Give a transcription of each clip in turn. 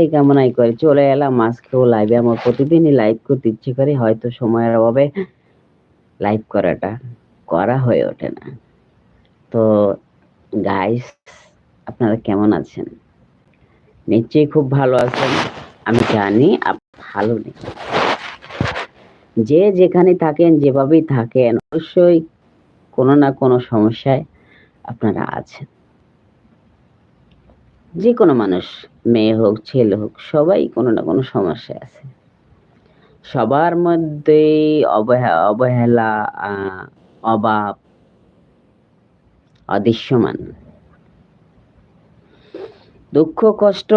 এই কামনাই করে চলে এলাম আজকেও লাইভে আমার প্রতিদিনই লাইভ করতে ইচ্ছে করে, হয়তো সময়ের অভাবে লাইভ করাটা করা হয়ে ওঠে না। তো গাইস আপনারা কেমন আছেন? নিশ্চয়ই খুব ভালো আছেন, আমি জানি ভালো নেই। যে যেখানে থাকেন, যেভাবেই থাকেন, অবশ্যই কোনো না কোনো সমস্যায় আপনারা আছেন। যে কোনো মানুষ, মেয়ে হোক, ছেলে হোক, সবাই কোনো না কোনো সমস্যায় আছে। সবার মধ্যে অবহে- অবহেলা অভাব, অদৃশ্যমান। দুঃখ, কষ্ট,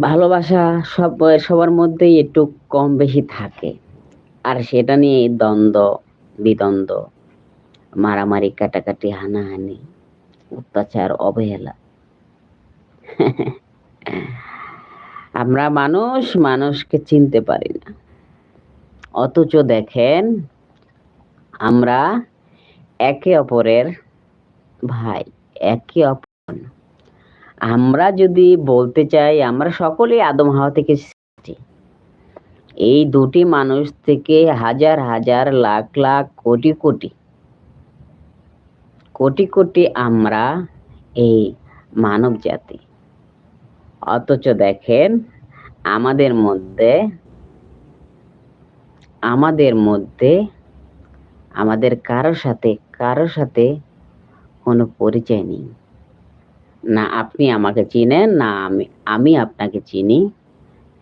ভালোবাসা সব, সবার মধ্যেই একটু কম বেশি থাকে। আর সেটা নিয়ে দ্বন্দ্ব, বিদ্বন্দ্ব, মারামারি, কাটাকাটি, হানাহানি, অত্যাচার, অবহেলা। আমরা মানুষ, মানুষকে চিনতে পারি না। অথচ দেখেন, আমরা একে অপরের ভাই, একে অপর আমরা যদি বলতে চাই, আমরা সকলেই আদম হাওয়া থেকে সৃষ্টি। এই দুটি মানুষ থেকে হাজার হাজার, লাখ লাখ, কোটি কোটি কোটি কোটি আমরা এই মানব জাতি অথচ দেখেন, আমাদের মধ্যে আমাদের মধ্যে, আমাদের কারোর সাথে কারোর সাথে কোনো পরিচয় নেই। না আপনি আমাকে চিনেন, না আমি আমি আপনাকে চিনি।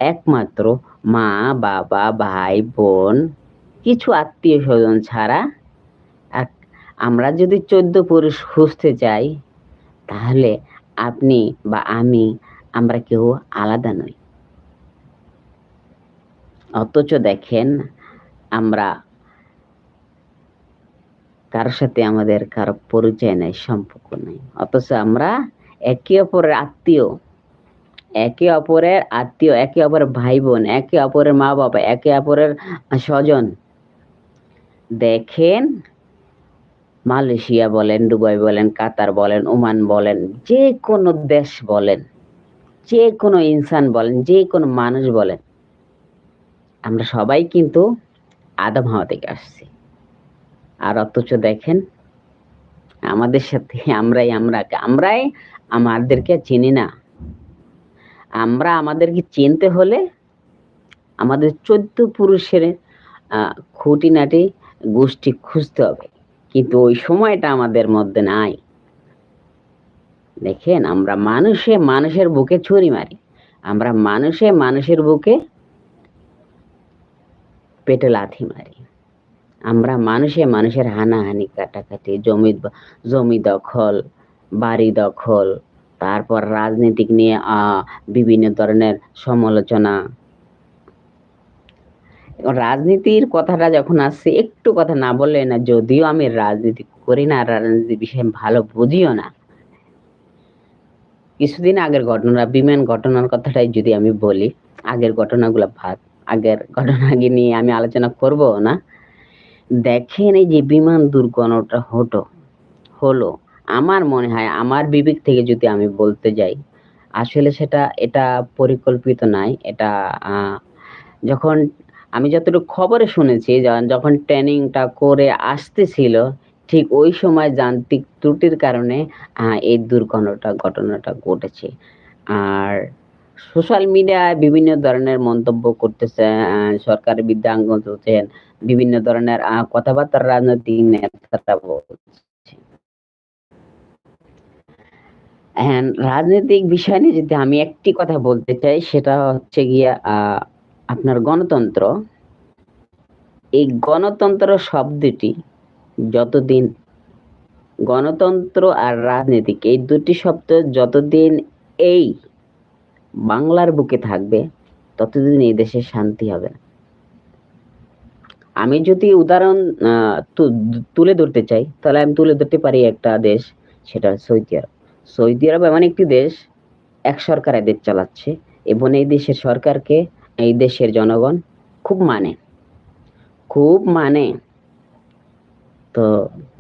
একমাত্র মা, বাবা, ভাই, বোন, কিছু আত্মীয় স্বজন ছাড়া আমরা যদি চোদ্দ পুরুষ খুঁজতে চাই তাহলে আপনি বা আমি আমরা কেউ আলাদা নই। অথচ দেখেন, আমরা কারোর সাথে আমাদের কারও পরিচয় নাই, সম্পর্ক নাই। অথচ আমরা একে অপরের আত্মীয়, একে অপরের আত্মীয়, একে অপরের ভাই বোন একে অপরের মা বাবা একে অপরের স্বজন। দেখেন, মালয়েশিয়া বলেন, দুবাই বলেন, কাতার বলেন, ওমান বলেন, যে কোনো দেশ বলেন। যে কোনো ইনসান বলেন যে কোনো মানুষ বলেন, আমরা সবাই কিন্তু আদম হাওয়া থেকে আসছি। আর অথচ দেখেন, আমাদের সাথে আমরাই, আমরা আমরাই আমাদেরকে চিনি না। আমরা আমাদেরকে চিনতে হলে আমাদের চোদ্দ পুরুষের খুঁটিনাটি, গোষ্ঠী খুঁজতে হবে। কিন্তু ওই সময়টা আমাদের মধ্যে নাই। দেখেন, আমরা মানুষে মানুষের বুকে ছুরি মারি। আমরা মানুষে মানুষের বুকে পেটে লাথি মারি। আমরা মানুষে মানুষের হানাহানি, কাটাকাটি, জমি জমি দখল, বাড়ি দখল, তারপর রাজনীতিক নিয়ে বিভিন্ন ধরনের সমালোচনা। রাজনীতির কথাটা যখন আসছে, একটু কথা না বললে না, যদিও আমি রাজনীতি করি না রাজনীতি বিষয়ে ভালো বুঝিও না। কিছুদিন আগের ঘটনা, বিমান ঘটনার কথাটাই যদি আমি বলি, আগের ঘটনাগুলো ভাগ আগের ঘটনাকে নিয়ে আমি আলোচনা করব না। দেখেন এই যে বিমান দুর্ঘটনাটা হতো হলো, আমার মনে হয়, আমার বিবেক থেকে যদি আমি বলতে যাই, আসলে সেটা, এটা পরিকল্পিত নাই, এটা যখন, আমি যতটুকু খবরে শুনেছি যখন ট্রেনিংটা করে আসতেছিল ঠিক ওই সময় যান্ত্রিক ত্রুটির কারণে এই দুর্ঘটনাটা ঘটনাটা ঘটেছে। আর সোশ্যাল মিডিয়ায় বিভিন্ন ধরনের মন্তব্য করতেছে আহ, সরকারি বিদ্যাঙ্গ চলছেন বিভিন্ন ধরনের কথাবার্তা রাজনৈতিক নেতারা বলছে। And রাজনৈতিক বিষয় নিয়ে যদি আমি একটি কথা বলতে চাই সেটা হচ্ছে গিয়া আপনার গণতন্ত্র। এই গণতন্ত্র শব্দটি যতদিন গণতন্ত্র আর রাজনীতিক এই দুটি শব্দ যতদিন এই বাংলার বুকে থাকবে, ততদিন এই দেশে শান্তি হবে না। আমি যদি উদাহরণ তুলে ধরতে চাই, তাহলে আমি তুলে ধরতে পারি একটা দেশ, সেটা সৌদি আরব। সৌদি আরব এমন একটি দেশ, এক সরকার দেশ চালাচ্ছে, এবং এই দেশের সরকারকে, এই দেশের জনগণ খুব মানে। খুব মানে। তো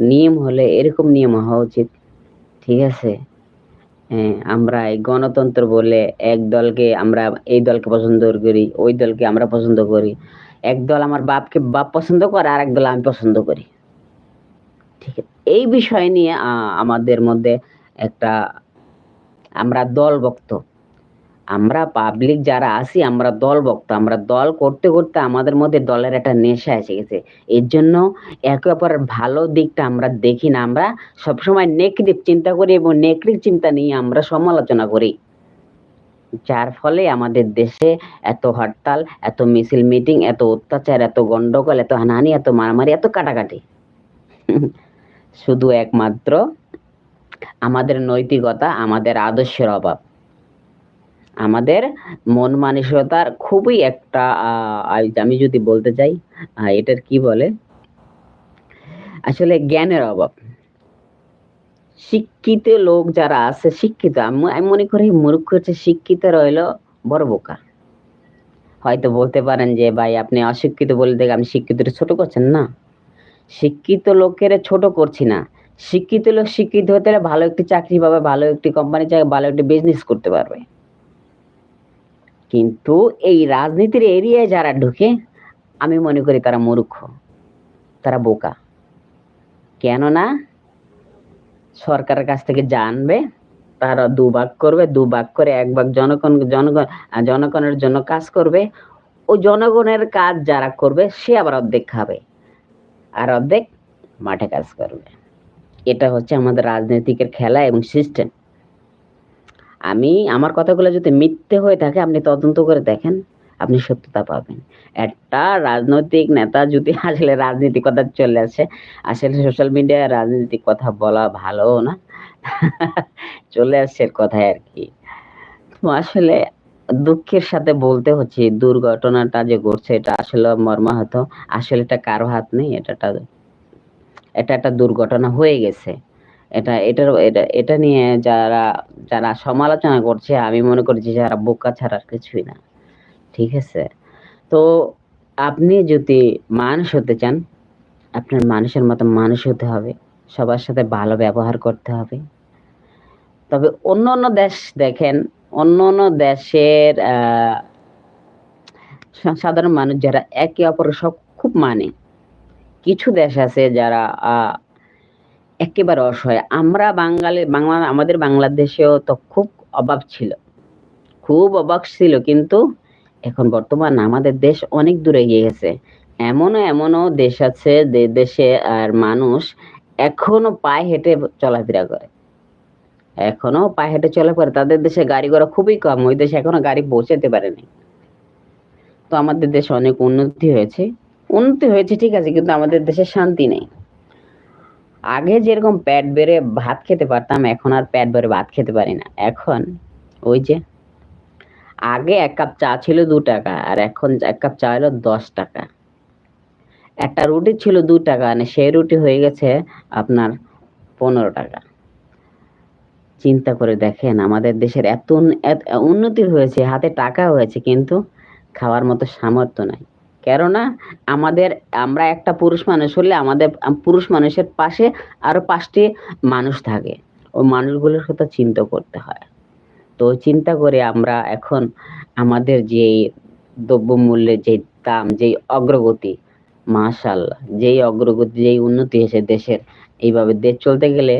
নিয়ম হলে এরকম নিয়ম হওয়া উচিত। ঠিক আছে? আমরা এই গণতন্ত্র বলে এক দলকে আমরা এই দলকে পছন্দ করি, ওই দলকে আমরা পছন্দ করি। এক দল আমার বাপকে বাপ পছন্দ করে আর এক দল আমি পছন্দ করি। ঠিক আছে? এই বিষয় নিয়ে আমাদের মধ্যে একটা আমরা দল দলভক্ত। আমরা পাবলিক যারা আছি, আমরা দলভক্ত আমরা দল করতে করতে আমাদের মধ্যে দলের একটা নেশা এসে গেছে। এর জন্য একে অপরের ভালো দিকটা আমরা দেখি না, আমরা সবসময় নেগেটিভ চিন্তা করি এবং নেগেটিভ চিন্তা নিয়ে আমরা সমালোচনা করি। যার ফলে আমাদের দেশে এত হরতাল, এত মিছিল মিটিং এত অত্যাচার, এত গন্ডগোল, এত হানাহানি, এত মারামারি, এত কাটাকাটি। শুধু একমাত্র আমাদের নৈতিকতা, আমাদের আদর্শের অভাব। আমাদের মন মানসিকতার খুবই একটা আমি যদি বলতে চাই এটার কি বলে? আসলে জ্ঞানের অভাব। শিক্ষিত লোক যারা আছে, শিক্ষিত, আমি মনে করি মূর্খ হচ্ছে শিক্ষিত রইল বড় বোকা। হয়তো বলতে পারেন যে, ভাই, আপনি অশিক্ষিত বলে দেখে আমি শিক্ষিত ছোট করছেন না। শিক্ষিত লোকের ছোট করছি না। শিক্ষিত লোক শিক্ষিত হতে ভালো একটি চাকরি পাবে, ভালো একটি কোম্পানি চাই ভালো একটি বিজনেস করতে পারবে। কিন্তু এই রাজনীতির এরিয়ায় যারা ঢুকে, আমি মনে করি তারা মূর্খ, তারা বোকা। কেননা সরকারের কাছ থেকে জানবে তারা দুভাগ করবে, দুভাগ করে এক ভাগ জনগণ জনগণ, জনগণের জন্য কাজ করবে। ও জনগণের কাজ যারা করবে, সে আবার অর্ধেক খাবে আর অর্ধেক মাঠে কাজ করবে। এটা হচ্ছে আমাদের রাজনৈতিকের খেলা এবং সিস্টেম আমি আমার কথাগুলো যদি মিথ্যে হয়ে থাকে, আপনি তদন্ত করে দেখেন, আপনি সত্যতা পাবেন। একটা রাজনৈতিক নেতা যদি আসলে রাজনীতি কথা চলে আসে, আসলে সোশ্যাল মিডিয়ায় রাজনৈতিক কথা বলা ভালো না। চলে আসছে কথায় আর কি। আসলে দুঃখের সাথে বলতে হচ্ছে দুর্ঘটনাটা যে ঘটছে, এটা আসলে মর্মাহত। আসলে এটা কারও হাত নেই, এটা এটা একটা দুর্ঘটনা হয়ে গেছে। এটা, এটার, এটা এটা নিয়ে যারা যারা সমালোচনা করছে, আমি মনে করছি যারা বোকা ছাড়ার কিছুই না। ঠিক আছে? তো আপনি যদি মানুষ হতে চান, আপনার মানুষের মতো মানুষ হতে হবে। সবার সাথে ভালো ব্যবহার করতে হবে। তবে অন্য অন্য দেশ দেখেন, অন্য অন্য দেশের সাধারণ মানুষ যারা একে অপরের সব খুব মানে। কিছু দেশ আছে যারা একেবারে অসহায়। আমরা বাঙালি, বাংলা, আমাদের বাংলাদেশেও তো খুব অভাব ছিল। খুব অবাক ছিল, কিন্তু এখন বর্তমান আমাদের দেশ অনেক দূরে এগিয়ে গেছে। এমনও এমনও দেশ আছে যে দেশে আর মানুষ এখনও পায়ে হেঁটে চলাফেরা করে। এখনও পায়ে হেঁটে চলা করে। তাদের দেশে গাড়ি ঘোড়া খুবই কম, ওই দেশে এখনও গাড়ি পৌঁছাতে পারেনি তো আমাদের দেশে অনেক উন্নতি হয়েছে। উন্নতি হয়েছে, ঠিক আছে, কিন্তু আমাদের দেশে শান্তি নেই। আগে যেরকম পেট বেড়ে ভাত খেতে পারতাম, এখন আর পেট বেড়ে ভাত খেতে পারি না। এখন ওই যে আগে এক কাপ চা ছিল দু টাকা, আর এখন এক কাপ চা হলো দশ টাকা। একটা রুটি ছিল দু টাকা মানে সেই রুটি হয়ে গেছে আপনার পনেরো টাকা। চিন্তা করে দেখেন, আমাদের দেশের এত- উন্নতি হয়েছে, হাতে টাকা হয়েছে, কিন্তু খাওয়ার মতো সামর্থ্য নাই। কেননা আমাদের, আমরা একটা পুরুষ মানুষ হলে আমাদের, পুরুষ মানুষের পাশে আরও পাঁচটি মানুষ থাকে। ওই মানুষগুলোর কথা চিন্তা করতে হয়। তো চিন্তা করে আমরা এখন আমাদের যে দ্রব্যমূল্যের যে দাম যেই অগ্রগতি মাশাল্লাহ যেই অগ্রগতি, যেই উন্নতি হয়েছে দেশের, এইভাবে দেশ চলতে গেলে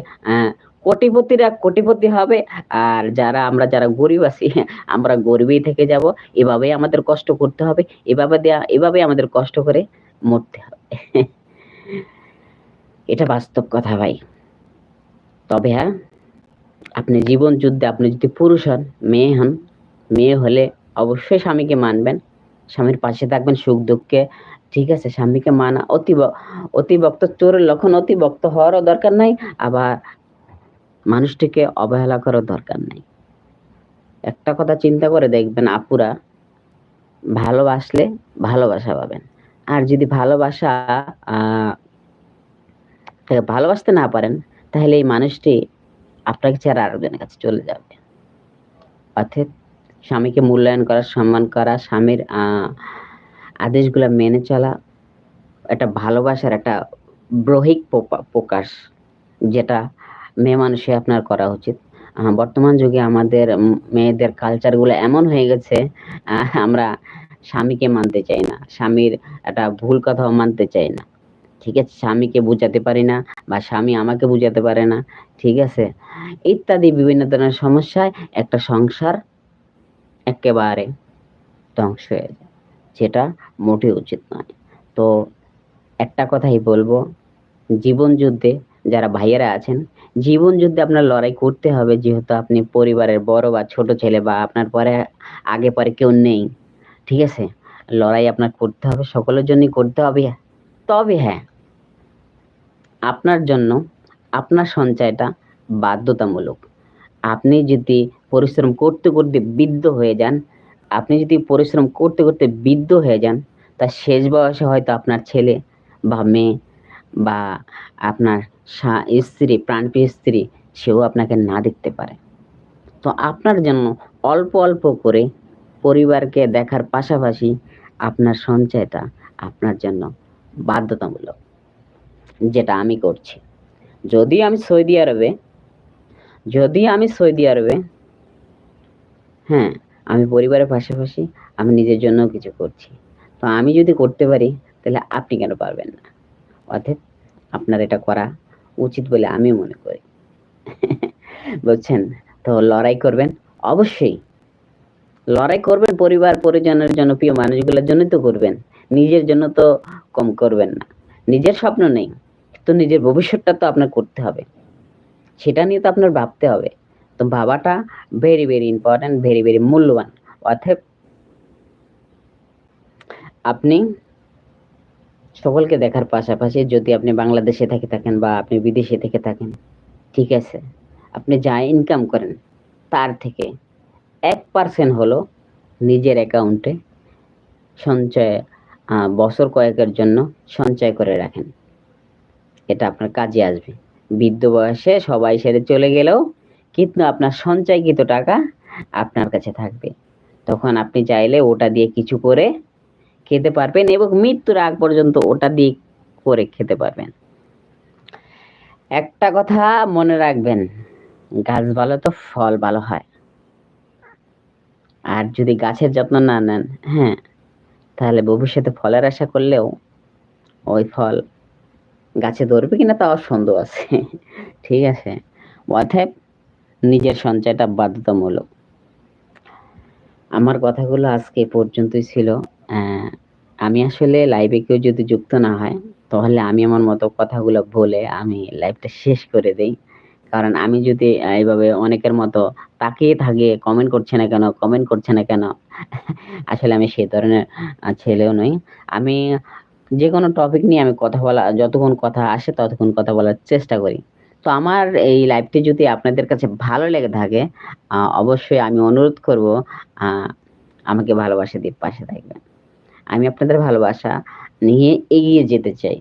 কোটিপতিরা কোটিপতি হবে। আর যারা, আমরা যারা গরিব আছি, আমরা গরিবই থেকে যাব। এভাবেই আমাদের কষ্ট করতে হবে। এভাবে দেয়া এভাবে আমাদের কষ্ট করে মরতে হবে। এটা বাস্তব কথা ভাই। তবে হ্যাঁ আপনি জীবন যুদ্ধে, আপনি যদি পুরুষ হন, মেয়ে হন, মেয়ে হলে অবশ্যই স্বামীকে মানবেন। স্বামীর পাশে থাকবেন সুখ দুঃখে। ঠিক আছে, স্বামীকে মানা অতি অতিভক্ত চোরের লক্ষণ অতিভক্ত হওয়ারও দরকার নাই। আবার মানুষটিকে অবহেলা করার দরকার নাই। একটা কথা চিন্তা করে দেখবেন, আপুরা ভালোবাসলে ভালোবাসা পাবেন। আর যদি ভালোবাসা ভালোবাসতে না পারেন, তাহলে এই মানুষটি আপনাকে ছাড়া আরেকজনের কাছে চলে যাবে। অর্থাৎ স্বামীকে মূল্যায়ন করা, সম্মান করা, স্বামীর আদেশগুলো মেনে চলা একটা ভালোবাসার একটা ব্রহিক প্রকা- প্রকাশ, যেটা মেয়ে মানুষে আপনার করা উচিত। বর্তমান যুগে আমাদের মেয়েদের কালচারগুলো এমন হয়ে গেছে আমরা স্বামীকে মানতে চাই না, স্বামীর একটা ভুল কথাও মানতে চাই না। ঠিক আছে, স্বামীকে বুঝাতে পারি না বা স্বামী আমাকে বুঝাতে পারে না, ঠিক আছে? ইত্যাদি বিভিন্ন ধরনের সমস্যায় একটা সংসার একেবারে ধ্বংস হয়ে যায়, যেটা মোটেই উচিত নয়। তো একটা কথাই বলব, জীবন যুদ্ধে যারা ভাইয়েরা আছেন, জীবন যুদ্ধে আপনার লড়াই করতে হবে, যেহেতু আপনি পরিবারের বড় বা ছোট ছেলে বা আপনার পরে, আগে পরে কেউ নেই, ঠিক আছে? লড়াই আপনার করতে হবে, সকলের জন্যই করতে হবে। তবে হ্যাঁ আপনার জন্য আপনার সঞ্চয়টা বাধ্যতামূলক। আপনি যদি পরিশ্রম করতে করতে বিদ্ধ হয়ে যান, আপনি যদি পরিশ্রম করতে করতে বিদ্ধ হয়ে যান, তা শেষ বয়সে হয়তো আপনার ছেলে বা মেয়ে বা আপনার স্ত্রী, প্রাণপ্রিয় স্ত্রী, সেও আপনাকে না দেখতে পারে। তো আপনার জন্য অল্প অল্প করে পরিবারকে দেখার পাশাপাশি আপনার সঞ্চয়টা আপনার জন্য বাধ্যতামূলক, যেটা আমি করছি। যদি আমি সৌদি আরবে, যদি আমি সৌদি আরবে হ্যাঁ আমি পরিবারের পাশাপাশি আমি নিজের জন্য কিছু করছি। তো আমি যদি করতে পারি, তাহলে আপনি কেন পারবেন না? অর্থাৎ আপনার এটা করা উচিত বলে আমি মনে করি। বুঝছেন? তো লড়াই করবেন? অবশ্যই। লড়াই করবেন পরিবার, পরিজনের জন্য, প্রিয় মানুষগুলোর জন্য তো করবেন। নিজের জন্য তো কম করবেন না। নিজের স্বপ্ন নেই, তো নিজের ভবিষ্যৎটা তো আপনার করতে হবে। সেটা নিয়ে তো আপনার ভাবতে হবে। তো ভাবাটা very very important very very মূল্যবান। অর্থাৎ আপনি সকলকে দেখার পাশাপাশি যদি আপনি বাংলাদেশে থেকে থাকেন বা আপনি বিদেশে থেকে থাকেন, ঠিক আছে, আপনি যা ইনকাম করেন, তার থেকে এক পার্সেন্ট হলো নিজের অ্যাকাউন্টে সঞ্চয় বছর কয়েকের জন্য সঞ্চয় করে রাখেন। এটা আপনার কাজে আসবে। বৃদ্ধ বয়সে সবাই সেরে চলে গেলেও কিন্তু আপনার সঞ্চয়কৃত টাকা আপনার কাছে থাকবে। তখন আপনি চাইলে ওটা দিয়ে কিছু করে খেতে পারবেন এবং মৃত্যুর আগ পর্যন্ত ওটা দিয়ে করে খেতে পারবেন। একটা কথা মনে রাখবেন, গাছ ভালো তো ফল ভালো হয়। আর যদি গাছের যত্ন না নেন হ্যাঁ তাহলে ভবিষ্যতে ফলের আশা করলেও ওই ফল গাছে ধরবে কিনা তাও সন্দেহ আছে। ঠিক আছে, অতএব নিজের সঞ্চয়টা বাধ্যতামূলক। আমার কথাগুলো আজকে পর্যন্তই ছিল। আমি আসলে লাইভে কেউ যদি যুক্ত না হয়, তাহলে আমি আমার মতো কথাগুলো বলে আমি লাইভটা শেষ করে দেই। কারণ আমি যদি এইভাবে অনেকের মতো তাকিয়ে থাকে কমেন্ট করছে না কেন কমেন্ট করছে না কেন, আসলে আমি সেই ধরনের ছেলেও নই। আমি যে কোনো টপিক নিয়ে আমি কথা বলা, যতক্ষণ কথা আসে ততক্ষণ কথা বলার চেষ্টা করি। তো আমার এই লাইভটি যদি আপনাদের কাছে ভালো লেগে থাকে অবশ্যই আমি অনুরোধ করব আমাকে ভালোবাসা দিয়ে পাশে থাকবেন। আমি আপনাদের ভালোবাসা নিয়ে এগিয়ে যেতে চাই।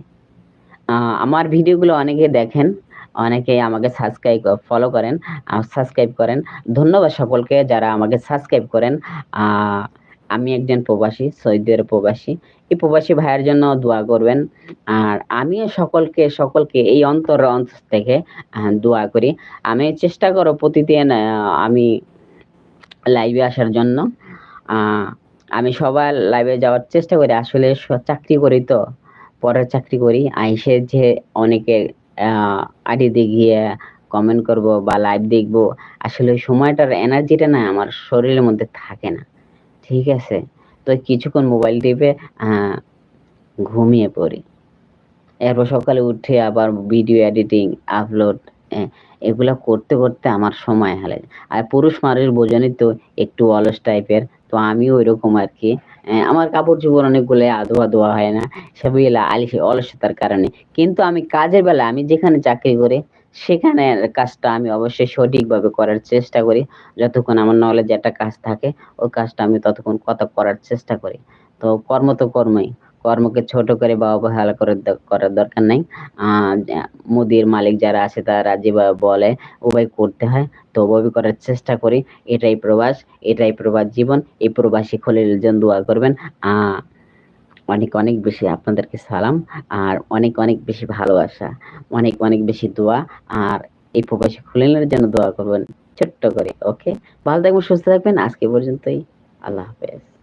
আমার ভিডিওগুলো অনেকে দেখেন, অনেকে আমাকে সাবস্ক্রাইব ফলো করেন সাবস্ক্রাইব করেন। ধন্যবাদ সকলকে যারা আমাকে সাবস্ক্রাইব করেন। আমি একজন প্রবাসী সৌদির প্রবাসী। এই প্রবাসী ভাইয়ের জন্য দোয়া করবেন। আর আমিও সকলকে সকলকে এই অন্তর অন্তর থেকে দোয়া করি। আমি চেষ্টা করো প্রতিদিন আমি লাইভে আসার জন্য। আমি সবার লাইভে যাওয়ার চেষ্টা করি, আসলে চাকরি করি তো। পরের চাকরি করি, আইসে যে অনেকে আইডিতে গিয়ে কমেন্ট করব বা লাইভ দেখব, আসলে সময়টার এনার্জিটা না আমার শরীরের মধ্যে থাকে না। ঠিক আছে? তো কিছুক্ষণ মোবাইল টিপে ঘুমিয়ে পড়ি। এরপর সকালে উঠে আবার ভিডিও এডিটিং আপলোড এগুলা করতে করতে আমার সময় হালে আর পুরুষ মানুষ বোঝানি তো একটু অলস টাইপের তো ওই ওইরকম আর কি আমার কাপড় চোপড় অনেকগুলো আধোয়া ধোয়া হয় না সেগুলো আলিসে অলসতার কারণে। কিন্তু আমি কাজের বেলা আমি যেখানে চাকরি করি, সেখানে কাজটা আমি অবশ্যই সঠিকভাবে করার চেষ্টা করি। যতক্ষণ আমার নলেজ একটা কাজ থাকে, ওই কাজটা আমি ততক্ষণ কত করার চেষ্টা করি। তো কর্ম তো কর্মই। কর্মকে ছোট করে বা অবহেলা করে করার দরকার নাই। মুদির মালিক যারা আছে তারা যেভাবে বলে ওভাবে করতে হয়। তো ওভাবে করার চেষ্টা করি। এটাই প্রবাস এটাই প্রবাস জীবন। এই প্রবাসী খলিল জন দোয়া করবেন। অনেক অনেক বেশি আপনাদেরকে সালাম আর অনেক অনেক বেশি ভালোবাসা। অনেক অনেক বেশি দোয়া আর এই প্রবাসী খলিলের জন্য দোয়া করবেন ছোট্ট করে। ওকে? ভালো থাকবেন, সুস্থ থাকবেন। আজকে পর্যন্তই। আল্লাহ হাফেজ।